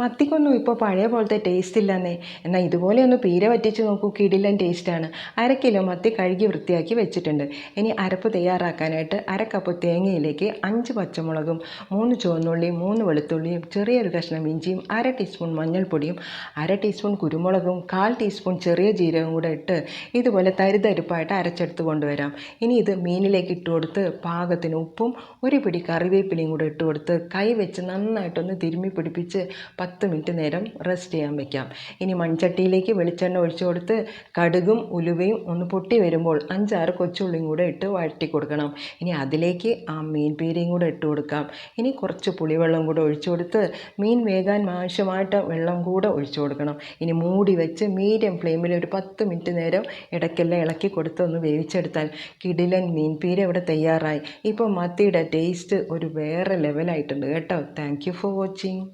മത്തിക്കൊന്നും ഇപ്പോൾ പഴയ പോലത്തെ ടേസ്റ്റ് ഇല്ലെന്നേ. എന്നാൽ ഇതുപോലെ ഒന്ന് പീര വറ്റിച്ച് നോക്കൂ കിടിലൻ ടേസ്റ്റാണ് അര കിലോ മത്തി കഴുകി വൃത്തിയാക്കി വെച്ചിട്ടുണ്ട്. ഇനി അരപ്പ് തയ്യാറാക്കാനായിട്ട് അര കപ്പ് തേങ്ങയിലേക്ക് അഞ്ച് പച്ചമുളകും മൂന്ന് ചുവന്നുള്ളിയും മൂന്ന് വെളുത്തുള്ളിയും ചെറിയൊരു കഷ്ണം ഇഞ്ചിയും അര ടീസ്പൂൺ മഞ്ഞൾപ്പൊടിയും അര ടീസ്പൂൺ കുരുമുളകും കാൽ ടീസ്പൂൺ ചെറിയ ജീരകവും കൂടെ ഇട്ട് ഇതുപോലെ തരിതരിപ്പായിട്ട് അരച്ചെടുത്ത് കൊണ്ടുവരാം. ഇനി ഇത് മീനിലേക്ക് ഇട്ട് കൊടുത്ത് പാകത്തിന് ഉപ്പും ഒരു പിടി കറിവേപ്പിലയും കൂടെ ഇട്ട് കൊടുത്ത് കൈ വെച്ച് നന്നായിട്ടൊന്ന് തിരുമ്മി പിടിപ്പിച്ച് പത്ത് മിനിറ്റ് നേരം റെസ്റ്റ് ചെയ്യാൻ വെക്കാം. ഇനി മൺചട്ടിയിലേക്ക് വെളിച്ചെണ്ണ ഒഴിച്ചു കൊടുത്ത് കടുകും ഉലുവയും ഒന്ന് പൊട്ടി വരുമ്പോൾ അഞ്ചാറ് കൊച്ചുള്ളിയും കൂടെ ഇട്ട് വഴറ്റി കൊടുക്കണം. ഇനി അതിലേക്ക് ആ മീൻ പീരയും കൂടെ ഇട്ട് കൊടുക്കാം. ഇനി കുറച്ച് പുളിവെള്ളം കൂടെ ഒഴിച്ചു കൊടുത്ത് മീൻ വേകാൻ ആവശ്യമായിട്ട് വെള്ളം കൂടെ ഒഴിച്ചു കൊടുക്കണം. ഇനി മൂടി വെച്ച് മീഡിയം ഫ്ലെയിമിൽ ഒരു പത്ത് മിനിറ്റ് നേരം ഇടയ്ക്കെല്ലാം ഇളക്കി കൊടുത്ത് ഒന്ന് വേവിച്ചെടുത്താൽ കിടിലൻ മീൻ പീര ഇവിടെ തയ്യാറായി. ഇപ്പോൾ മത്തിയുടെ ടേസ്റ്റ് ഒരു വേറെ ലെവലായിട്ടുണ്ട് കേട്ടോ. Thank for watching